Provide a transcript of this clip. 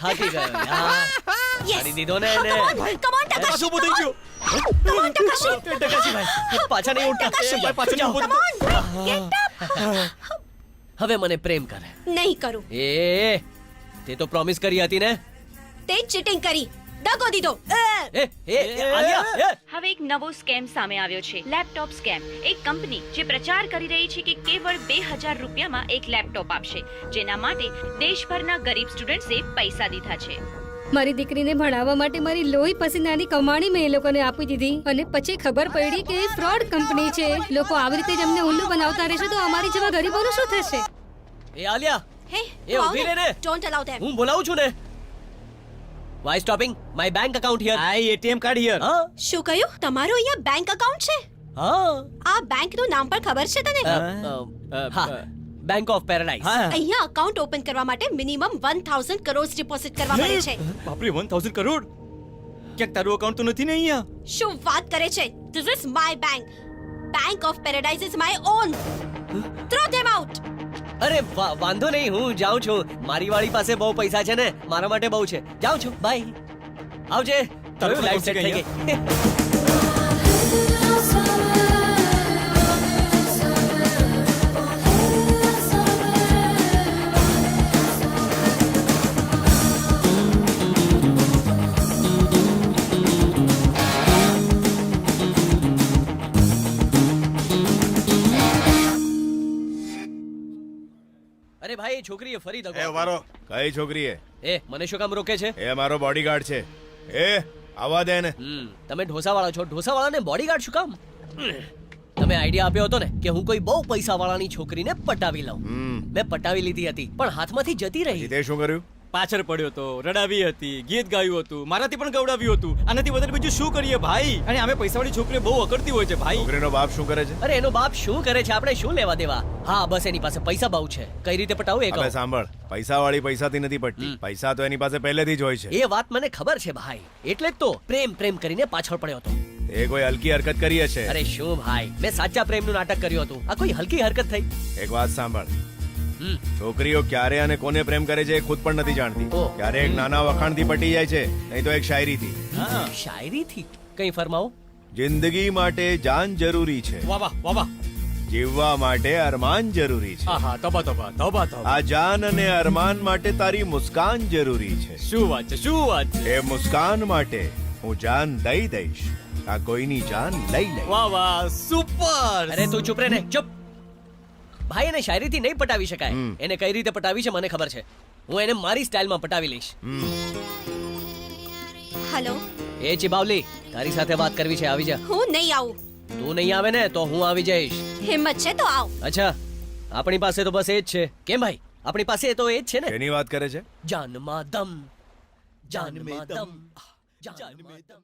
થાકી ગયો યાર. કરી દીધો ને એને કમ ઓન ટકાશી પાછું ગયું કમ ઓન ટકાશી ટકાશીભાઈ, પાછા નહીં ઉઠતા ટકાશી ભાઈ, પાછું ગેટ અપ હવે મને પ્રેમ કરે નહીં કરું એ તે તો પ્રોમિસ કરી હતી ને તે ચીટિંગ કરી દગો દીધો હવે એક નવો સ્કેમ સામે આવ્યો છે. Laptop scam. એક કંપની જે પ્રચાર કરી રહી છે કે કેવળ બે હજાર રૂપિયામાં એક લેપટોપ આપશે જેના માટે દેશભરના ગરીબ સ્ટુડન્ટ્સે પૈસા દીધા છે. મારી દીકરીને ભણાવવા માટે મારી લોહી પસીનાની કમાણી મેં એ લોકોને આપી દીધી અને પછી ખબર પડી કે એ ફ્રોડ કંપની છે. લોકો આવી રીતે જ અમને ઉલ્લુ બનાવતા રહેશે તો અમારી જેવા ગરીબોનું શું થશે? એ આલિયા હે એ ઊભી રહે ડોન્ટ અલાઉ ધેમ હું બોલાવું છું ને. Why stopping my bank account here I ATM card here હા. શું કહ્યું? તમારું અહીંયા બેંક અકાઉન્ટ છે? હા. આ બેંકનું નામ પણ ખબર છે તને? હા. બેંક ઓફ પેરાડાઇઝ હા. અહીંયા અકાઉન્ટ ઓપન કરવા માટે મિનિમમ 1000 કરોડ ડિપોઝિટ કરવા પડે છે. બાપરે 1000 કરોડ ક્યાંક તારું અકાઉન્ટ તો નથી ને અહીંયા? શું વાત કરે છે? This is my bank bank of paradise is my own throw them out અરે વાંધો નહીં હું જાઉં છું. મારી વાળી પાસે બહુ પૈસા છે ને મારા માટે બહુ છે. જાઉં છું. બાય આવજે. તારું લાઈફ સેટ થઈ ગઈ. અરે ભાઈ એ છોકરીએ ફરી દગો એ. વારો કઈ છોકરીએ? એ મને શું કામ રોકે છે? એ મારો બોડીગાર્ડ છે. એ આવા દે ને. હમ, તમે ઢોસાવાળા છો. ઢોસાવાળાને બોડીગાર્ડ શું કામ? તમે આઈડિયા આપ્યો હતો ને કે હું કોઈ બહુ પૈસાવાળાની છોકરીને પટાવી લઉં. મેં પટાવી લીધી હતી પણ હાથમાંથી જતી રહી. તે શું કર્યું? પાછળ પડ્યો તો રડાવી હતી ગીત ગાયું હતું મારાથી પણ ગવડાવ્યું હતું. આનાથી વધારે બીજું શું કરીએ ભાઈ? અને અમે પૈસાવાળી છોકરીઓ બહુ અકડતી હોય છે ભાઈ. છોકરીનો બાપ શું કરે છે? અરે એનો બાપ શું કરે છે? આપણે શું લેવા દેવા? હા બસ એની પાસે પૈસા બહુ છે. કઈ રીતે પટાવું એ કહો સાંભળ પૈસા વાળી પૈસાથી નથી પડતી પૈસા તો એની પાસે પહેલેથી જ હોય છે. એ વાત મને ખબર છે ભાઈ. એટલે જ તો પ્રેમ પ્રેમ કરીને પાછળ પડ્યો હતો. એ કોઈ હલકી હરકત કરી હશે અરે શું ભાઈ? મેં સાચા પ્રેમનું નાટક કર્યું હતું. આ કોઈ હલકી હરકત થઈ? એક વાત સાંભળ. છોકરીઓ ક્યારે અને કોને પ્રેમ કરે છે એ ખુદ પણ નથી જાણતી. ક્યારે એક નાના વખાણથી પટી જાય છે નહીં તો એક શાયરીથી. શાયરીથી? કઈ ફરમાવો. જિંદગી માટે જાન જરૂરી છે. વાહ વાહ વાહ વાહ. જીવવા માટે અરમાન જરૂરી છે. આહા તબા તબા તબા તબા આ જાન અને અરમાન માટે તારી મુસ્કાન જરૂરી છે. શું વાત છે શું વાત છે? એ મુસ્કાન માટે હું જાન દઈ દઈશ. આ કોઈની જાન લઈ લઈ વાહ વાહ સુપર. અરે તું ચૂપ રે ને ચૂપ. ભાઈ એને શાયરીથી નહીં પટાવી શકાય. એને કઈ રીતે પટાવી છે મને ખબર છે. હું એને મારી સ્ટાઇલમાં પટાવી લઈશ. હેલો. એ ચિબાવલી તારી સાથે વાત કરવી છે આવી જા. હું નહીં આવું. તું નહીં આવે ને તો હું આવી જઈશ. હિંમત છે તો આવ. અચ્છા આપણી પાસે તો બસ એ જ છે. કેમ ભાઈ? આપણી પાસે તો એ જ છે ને. એની વાત કરે છે? જાનમાં દમ જાનમાં દમ જાનમાં દમ